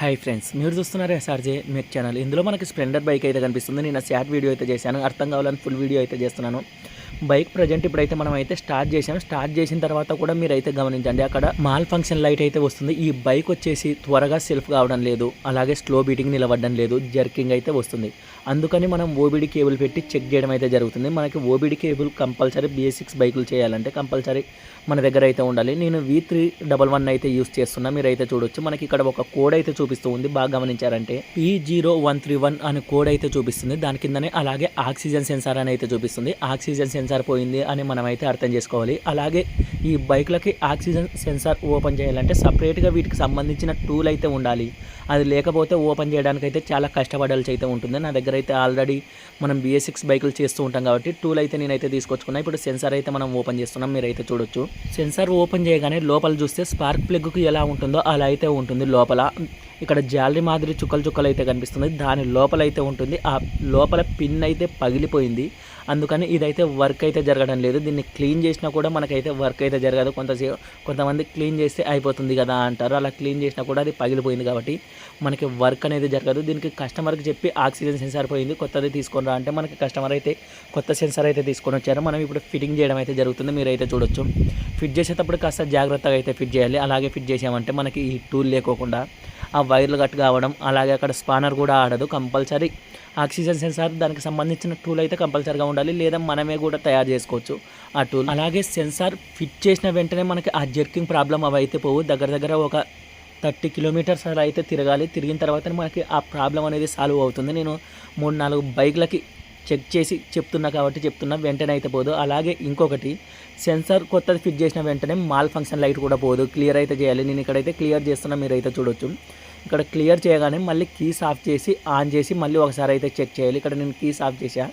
Hi friends మీరు చూస్తున్నారు SRJ మెక్ channel. ఇందులో మనకి స్ప్లెండర్ బైక్ అయితే కనిపిస్తుంది. నేను షార్ట్ వీడియో అయితే చేశాను. అర్థం కావాలని ఫుల్ వీడియో అయితే చేస్తున్నాను. బైక్ ప్రజెంట్ ఇప్పుడైతే మనం అయితే స్టార్ట్ చేసాం స్టార్ట్ చేసిన తర్వాత కూడా మీరు అయితే గమనించండి అక్కడ మాల్ ఫంక్షన్ లైట్ అయితే వస్తుంది. ఈ బైక్ వచ్చేసి త్వరగా సెల్ఫ్ కావడం లేదు అలాగే స్లో బీటింగ్ నిలబడడం లేదు జర్కింగ్ అయితే వస్తుంది. అందుకని మనం ఓబీడీ కేబుల్ పెట్టి చెక్ చేయడం అయితే జరుగుతుంది. మనకి OBD cable compulsory BS six బైకులు చేయాలంటే కంపల్సరీ మన దగ్గర అయితే ఉండాలి. నేను వి త్రీ డబల్ వన్ అయితే యూస్ చేస్తున్నా మీరు అయితే చూడొచ్చు. మనకి ఇక్కడ ఒక కోడ్ అయితే చూపిస్తూ ఉంది బాగా గమనించారంటే. P zero one three one అనే కోడ్ అయితే చూపిస్తుంది. దాని కిందనే అలాగే ఆక్సిజన్ సెన్సార్ అని అయితే చూపిస్తుంది. ఆక్సిజన్ సెన్సార్ పోయింది అని మనమైతే అర్థం చేసుకోవాలి. అలాగే ఈ బైక్లకి ఆక్సిజన్ సెన్సార్ ఓపెన్ చేయాలంటే సపరేట్గా వీటికి సంబంధించిన టూల్ అయితే ఉండాలి. అది లేకపోతే ఓపెన్ చేయడానికి అయితే చాలా కష్టపడాల్సి అయితే ఉంటుంది. నా దగ్గర అయితే ఆల్రెడీ మనం బిఎస్ సిక్స్ బైకులు చేస్తూ ఉంటాం కాబట్టి టూల్ అయితే నేనైతే తీసుకొచ్చుకున్నా. ఇప్పుడు సెన్సార్ అయితే మనం ఓపెన్ చేస్తున్నాం. మీరు అయితే చూడొచ్చు. సెన్సార్ ఓపెన్ చేయగానే లోపల చూస్తే స్పార్క్ ప్లగ్కి ఎలా ఉంటుందో అలా అయితే ఉంటుంది లోపల. ఇక్కడ జాలరీ మాదిరి చుక్కలు చుక్కలు అయితే కనిపిస్తుంది దాని లోపల అయితే ఉంటుంది. ఆ లోపల పిన్ అయితే పగిలిపోయింది. అందుకని ఇదైతే వర్క్ అయితే జరగడం లేదు. దీన్ని క్లీన్ చేసినా కూడా మనకైతే వర్క్ అయితే జరగదు. కొంతసేపు కొంతమంది క్లీన్ చేస్తే అయిపోతుంది కదా అంటారు. అలా క్లీన్ చేసినా కూడా అది పగిలిపోయింది కాబట్టి మనకి వర్క్ అనేది జరగదు. దీనికి కస్టమర్కి చెప్పి ఆక్సిజన్ సెన్సార్ పోయింది. కొత్తది తీసుకొని రా అంటే మనకి కస్టమర్ అయితే కొత్త సెన్సార్ అయితే తీసుకొని వచ్చారు. మనం ఇప్పుడు ఫిట్టింగ్ చేయడం అయితే జరుగుతుంది. మీరైతే చూడొచ్చు. ఫిట్ చేసేటప్పుడు కాస్త జాగ్రత్తగా అయితే ఫిట్ చేయాలి. అలాగే ఫిట్ చేసామంటే మనకి ఈ టూల్ లేకోకుండా ఆ వైర్లు కట్ కావడం అలాగే అక్కడ స్పానర్ కూడా ఆడదు కంపల్సరీ. ఆక్సిజన్ సెన్సార్ దానికి సంబంధించిన టూల్ అయితే కంపల్సరీగా ఉండాలి లేదా మనమే కూడా తయారు చేసుకోవచ్చు ఆ టూల్ అలాగే సెన్సార్ ఫిట్ చేసిన వెంటనే మనకి ఆ జర్కింగ్ ప్రాబ్లం అవి అయితే పోవు. దగ్గర దగ్గర ఒక థర్టీ కిలోమీటర్స్ అలా అయితే తిరగాలి. తిరిగిన తర్వాత మనకి ఆ ప్రాబ్లం అనేది సాల్వ్ అవుతుంది. నేను మూడు నాలుగు బైక్లకి చెక్ చేసి చెప్తున్నా కాబట్టి చెప్తున్నా వెంటనే అయితే పోదు. అలాగే ఇంకొకటి సెన్సార్ కొత్తది ఫిట్ చేసిన వెంటనే మాల్ ఫంక్షన్ లైట్ కూడా పోదు. క్లియర్ అయితే చేయాలి. నేను ఇక్కడైతే క్లియర్ చేస్తున్నా మీరైతే చూడొచ్చు. ఇక్కడ క్లియర్ చేయగానే మళ్ళీ కీస్ ఆఫ్ చేసి ఆన్ చేసి మళ్ళీ ఒకసారి అయితే చెక్ చేయాలి. ఇక్కడ నేను కీస్ ఆఫ్ చేసా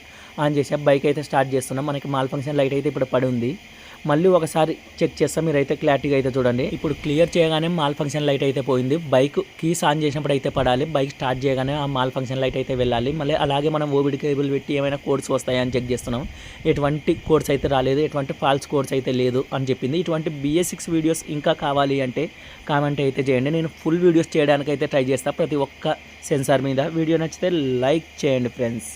ఆన్ చేసా బైక్ అయితే స్టార్ట్ చేస్తున్నాం. మనకి మాల్ ఫంక్షన్ లైట్ అయితే ఇప్పుడు పడి ఉంది మళ్ళీ ఒకసారి చెక్ చేస్తాం. మీరైతే క్లారిటీగా అయితే చూడండి. ఇప్పుడు క్లియర్ చేయగానే మాల్ ఫంక్షన్ లైట్ అయితే పోయింది. బైక్ కీస్ ఆన్ చేసినప్పుడు అయితే పడాలి. బైక్ స్టార్ట్ చేయగానే ఆ మాల్ ఫంక్షన్ లైట్ అయితే వెళ్ళాలి. మళ్ళీ అలాగే మనం ఓబిడి కేబుల్ పెట్టి ఏమైనా కోడ్స్ వస్తాయని చెక్ చేస్తున్నాం. ఎటువంటి కోడ్స్ అయితే రాలేదు. ఎటువంటి ఫాల్స్ కోడ్స్ అయితే లేదు అని చెప్పింది. ఇటువంటి బిఎస్ సిక్స్ వీడియోస్ ఇంకా కావాలి అంటే కామెంట్ అయితే చేయండి. నేను ఫుల్ వీడియోస్ చేయడానికి అయితే ట్రై చేస్తాను ప్రతి ఒక్క సెన్సార్ మీద. వీడియో నచ్చితే లైక్ చేయండి ఫ్రెండ్స్